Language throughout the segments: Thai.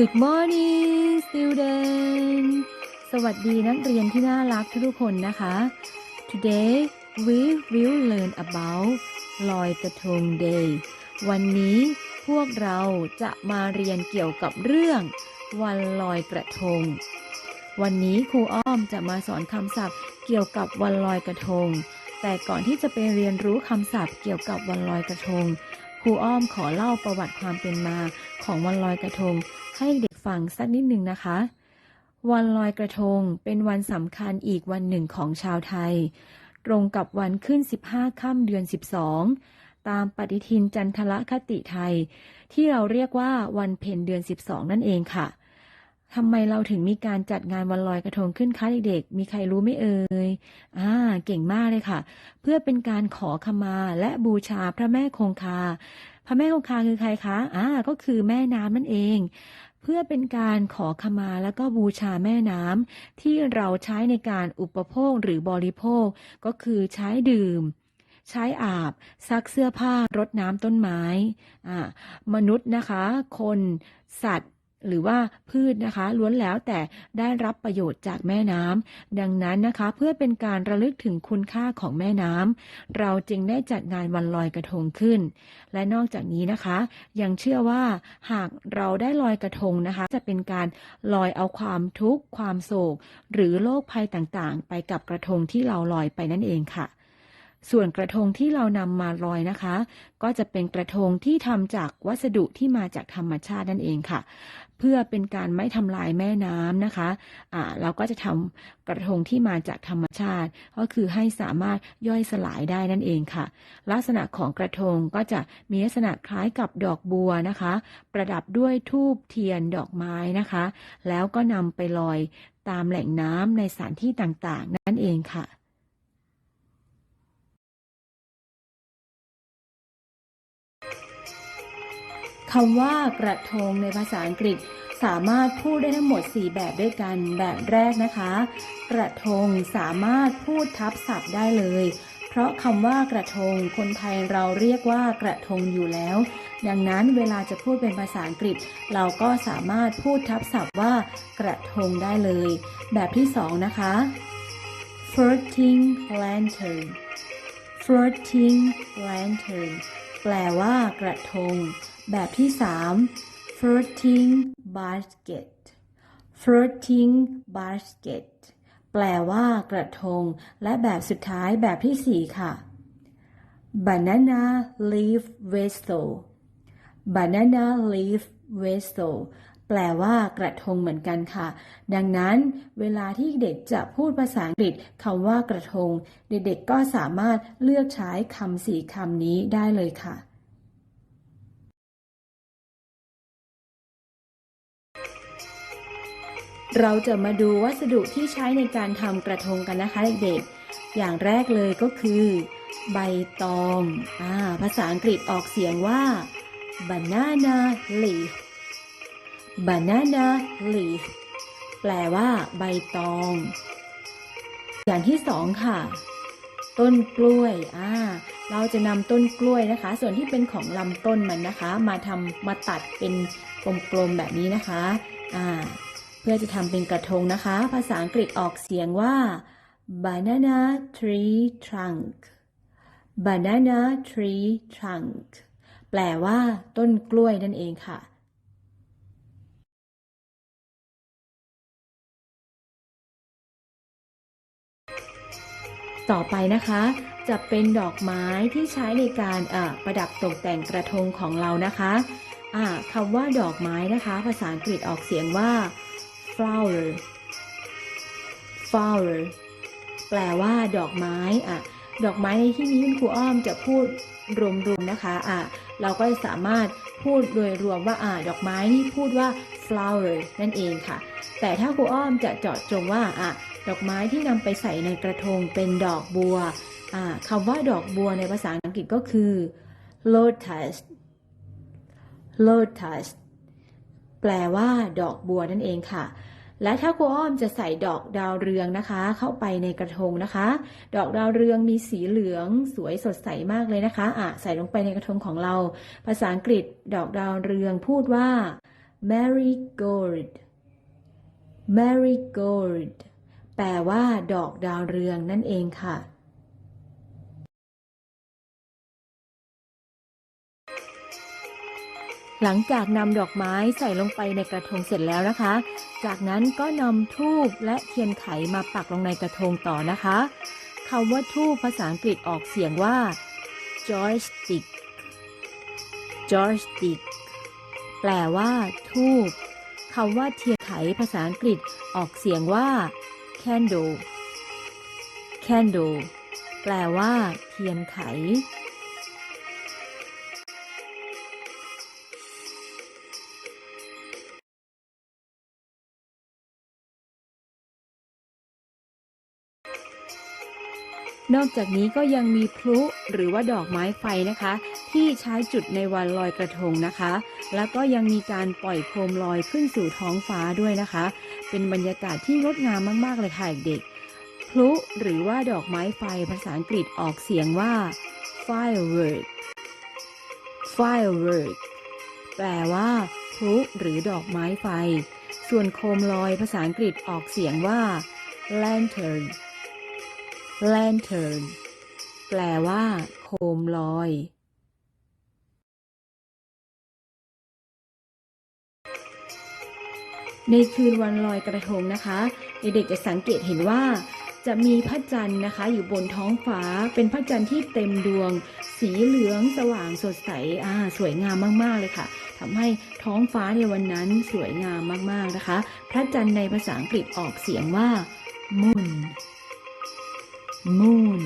Good morning student สวัสดีนักเรียนที่น่ารักทุกคนนะคะ Today we will learn about ลอยกระทง Day วันนี้พวกเราจะมาเรียนเกี่ยวกับเรื่อง วันลอยกระทง วันนี้ครูอ้อมจะมาสอนคำศัพท์เกี่ยวกับวันลอยกระทง แต่ก่อนที่จะไปเรียนรู้คำศัพท์เกี่ยวกับวันลอยกระทงครูอ้อมขอเล่าประวัติความเป็นมาของวันลอยกระทง ให้เด็กฟังสักนิดหนึ่งนะคะ วันลอยกระทงเป็นวันสำคัญอีกวันหนึ่งของชาวไทย ตรงกับวันขึ้น 15 ค่ำเดือน 12 ตามปฏิทินจันทรคติไทย ที่เราเรียกว่าวันเพ็ญเดือน 12 นั่นเองค่ะทำไมเราถึงมีการจัดงานวันลอยกระทงขึ้นคะเด็กๆ มีใครรู้ไม่เอ่ย อ่า เก่งมากเลยค่ะ เพื่อเป็นการขอขมาและบูชาพระแม่คงคา พระแม่คงคาคือใครคะอ่าก็คือแม่น้ำนั่นเอง เพื่อเป็นการขอขมาแล้วก็บูชาแม่น้ำที่เราใช้ในการอุปโภคหรือบริโภค ก็คือใช้ดื่ม ใช้อาบ ซักเสื้อผ้ารดน้ำต้นไม้อ่ามนุษย์นะคะ คน สัตว์ หรือว่าพืชนะคะล้วนแล้วแต่ได้รับประโยชน์จากแม่น้ำดังนั้นนะคะเพื่อเป็นการระลึกถึงคุณค่าของแม่น้ำเราจึงได้จัดงานวันลอยกระทงขึ้น และนอกจากนี้นะคะ ยังเชื่อว่าหากเราได้ลอยกระทงนะคะ จะเป็นการลอยเอาความทุกข์ความโศก หรือโรคภัยต่างๆ ไปกับกระทงที่เราลอยไปนั่นเองค่ะ ส่วนกระทงที่เรานำมาลอยนะคะ ก็จะเป็นกระทงที่ทำจากวัสดุที่มาจากธรรมชาตินั่นเองค่ะ เพื่อเป็นการไม่ทำลายแม่น้ำนะคะอ่าเราก็จะทำกระทงที่มาจากธรรมชาติ ก็คือให้สามารถย่อยสลายได้นั่นเองค่ะ ลักษณะของกระทงก็จะมีลักษณะคล้ายกับดอกบัวนะคะ ประดับด้วยทูบเทียนดอกไม้นะคะ แล้วก็นำไปลอยตามแหล่งน้ำในสถานที่ต่างๆ นั่นเองค่ะ คำว่ากระทงในภาษาอังกฤษ สามารถพูดได้ทั้งหมด 4 แบบด้วยกันแบบแรกนะคะ กระทงสามารถพูดทับศัพท์ได้เลย เพราะคำว่ากระทง คนไทยเราเรียกว่ากระทงอยู่แล้ว ดังนั้นเวลาจะพูดเป็นภาษาอังกฤษ เราก็สามารถพูดทับศัพท์ว่ากระทงได้เลย แบบที่สองนะคะ floating lantern floating lantern แปลว่ากระทง แบบที่ 3 floating basket floating basket แปลว่ากระทง และแบบสุดท้ายแบบที่ 4 ค่ะ banana leaf vessel banana leaf vessel แปลว่ากระทงเหมือนกันค่ะ ดังนั้นเวลาที่เด็กจะพูดภาษาอังกฤษคำว่ากระทง เด็กๆก็สามารถเลือกใช้คำสี่คำนี้ได้เลยค่ะ เราจะมาดูวัสดุที่ใช้ในการทำกระทงกันนะคะเด็กๆ อย่างแรกเลยก็คือ ใบตองอ่าภาษาอังกฤษออกเสียงว่า banana leaf banana leaf แปลว่าใบตอง อย่างที่สองค่ะ ต้นกล้วยอ่าเราจะนำต้นกล้วยนะคะ ส่วนที่เป็นของลำต้นมันนะคะ มาทำมาตัดเป็นกลมๆแบบนี้นะคะอ่า พื่อจะทำเป็นกระทงนะคะ ภาษาอังกฤษออกเสียงว่า banana tree trunk banana tree trunk แปลว่าต้นกล้วยนั่นเองค่ะต่อไปนะคะ จะเป็นดอกไม้ที่ใช้ในการประดับตกแต่งกระทงของเรานะคะอ่าคำว่าดอกไม้นะคะ ภาษาอังกฤษออกเสียงว่า flower flower แปลว่าดอกไม้อะดอกไม้ในที่นี้คุณครูอ้อมจะพูดรวมๆนะคะอะเราก็สามารถพูดโดยรวมว่าอ่าดอกไม้นี่พูดว่า flower นั่นเองค่ะ แต่ถ้าครูอ้อมจะเจาะจงว่าอะดอกไม้ที่นำไปใส่ในกระทงเป็นดอกบัวอ่าคำว่าดอกบัวในภาษาอังกฤษก็คือ lotus lotus แปลว่าดอกบัวนั่นเองค่ะ และถ้าครูอ้อมจะใส่ดอกดาวเรืองนะคะ เข้าไปในกระทงนะคะ ดอกดาวเรืองมีสีเหลืองสวยสดใสมากเลยนะคะอะใส่ลงไปในกระทงของเรา ภาษาอังกฤษดอกดาวเรืองพูดว่า marigold marigold แปลว่า ดอกดาวเรืองนั่นเองค่ะ หลังจากนำดอกไม้ใส่ลงไปในกระทงเสร็จแล้วนะคะ จากนั้นก็นำทูบและเทียนไขมาปักลงในกระทงต่อนะคะคำว่าทูบภาษาอังกฤษออกเสียงว่า joystick joystick แปลว่า ทูบคำว่าเทียนไขภาษาอังกฤษออกเสียงว่า candle candle แปลว่า เทียนไข นอกจากนี้ก็ยังมีพลุหรือว่าดอกไม้ไฟนะคะ ที่ใช้จุดในวันลอยกระทงนะคะ แล้วก็ยังมีการปล่อยโคมลอยขึ้นสู่ท้องฟ้าด้วยนะคะ เป็นบรรยากาศที่งดงามมากๆเลยค่ะเด็กๆพลุหรือว่าดอกไม้ไฟภาษาอังกฤษออกเสียงว่า firework firework แปลว่าพลุหรือดอกไม้ไฟ ส่วนโคมลอยภาษาอังกฤษออกเสียงว่า lantern lantern แปลว่า โคมลอย ในคืนวันลอยกระทงนะคะเด็กๆจะสังเกตเห็นว่า จะมีพระจันทร์นะคะ อยู่บนท้องฟ้าเป็นพระจันทร์ที่เต็มดวง สีเหลืองสว่างสดใสอ่าสวยงามมากๆเลยค่ะทำให้ท้องฟ้าในวันนั้นสวยงามมากๆนะคะ พระจันทร์ในภาษาอังกฤษออกเสียงว่า moon moon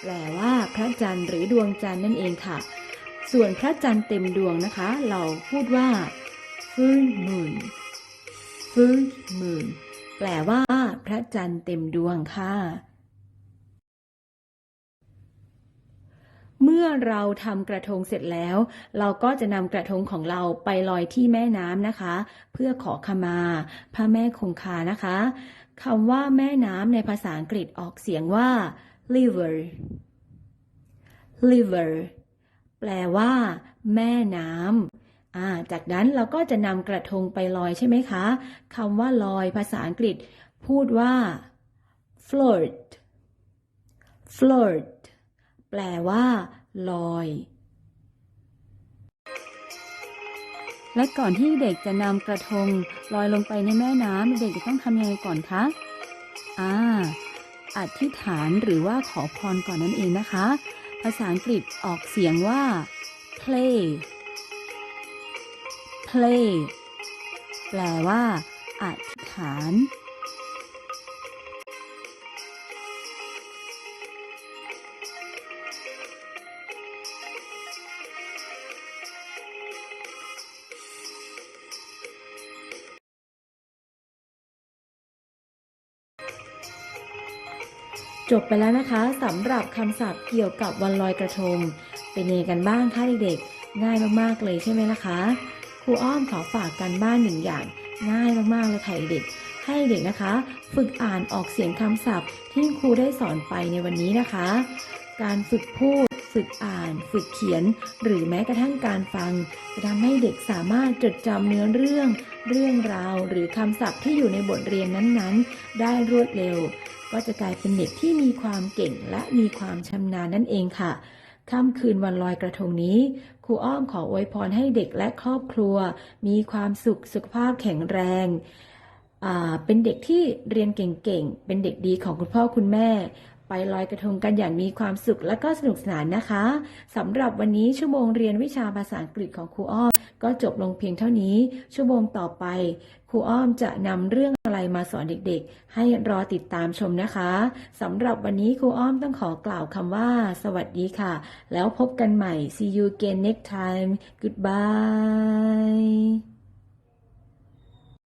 แปลว่าพระจันทร์หรือดวงจันทร์นั่นเองค่ะ ส่วนพระจันทร์เต็มดวงนะคะ เราพูดว่า full moon full moon แปลว่าพระจันทร์เต็มดวงค่ะ เมื่อเราทำกระทงเสร็จแล้ว เราก็จะนำกระทงของเราไปลอยที่แม่น้ำนะคะ เพื่อขอขมา พระแม่คงคานะคะคำว่าแม่น้ำในภาษาอังกฤษออกเสียงว่า river river แปลว่า แม่น้ำอ่าจากนั้นเราก็จะนำกระทงไปลอยใช่ไหมคะคำว่าลอยภาษาอังกฤษ พูดว่า float float แปลว่า ลอย และก่อนที่เด็กจะนำกระทงลอยลงไปในแม่น้ำเด็กจะต้องทำยังไงก่อนคะอ่าอธิษฐานหรือว่าขอพรก่อนนั่นเองนะคะ ภาษาอังกฤษออกเสียงว่า play play แปลว่า อธิษฐาน จบไปแล้วนะคะสำหรับคำศัพท์เกี่ยวกับวันลอยกระทง เป็นยังไงกันบ้างคะเด็กๆง่ายมากๆเลยใช่ไหมล่ะคะครูอ้อมขอฝากกันบ้านหนึ่งอย่าง ง่ายมากๆเลยค่ะเด็กให้เด็กนะคะ ฝึกอ่านออกเสียงคำศัพท์ ที่ครูได้สอนไปในวันนี้นะคะ การฝึกพูด ฝึกอ่าน ฝึกเขียน หรือแม้กระทั่งการฟัง จะทำให้เด็กสามารถจดจำเนื้อเรื่อง เรื่องราว หรือคำศัพท์ที่อยู่ในบทเรียนนั้นๆ ได้รวดเร็ว ก็จะกลายเป็นเด็กที่มีความเก่งและมีความชำนาญนั่นเองค่ะค่ำคืนวันลอยกระทงนี้ ครูอ้อมขออวยพรให้เด็กและครอบครัว มีความสุขสุขภาพแข็งแรงอ่าเป็นเด็กที่เรียนเก่งๆ เป็นเด็กดีของคุณพ่อคุณแม่ ไปลอยกระทงกันอย่างมีความสุขและก็สนุกสนานนะคะสำหรับวันนี้ชั่วโมงเรียนวิชาภาษาอังกฤษของครูอ้อม ก็จบลงเพียงเท่านี้ ชั่วโมงต่อไป ครูอ้อมจะนำเรื่องอะไรมาสอนเด็กๆ ให้รอติดตามชมนะคะสำหรับวันนี้ครูอ้อมต้องขอกล่าวคำว่า สวัสดีค่ะ แล้วพบกันใหม่ see you again next time goodbye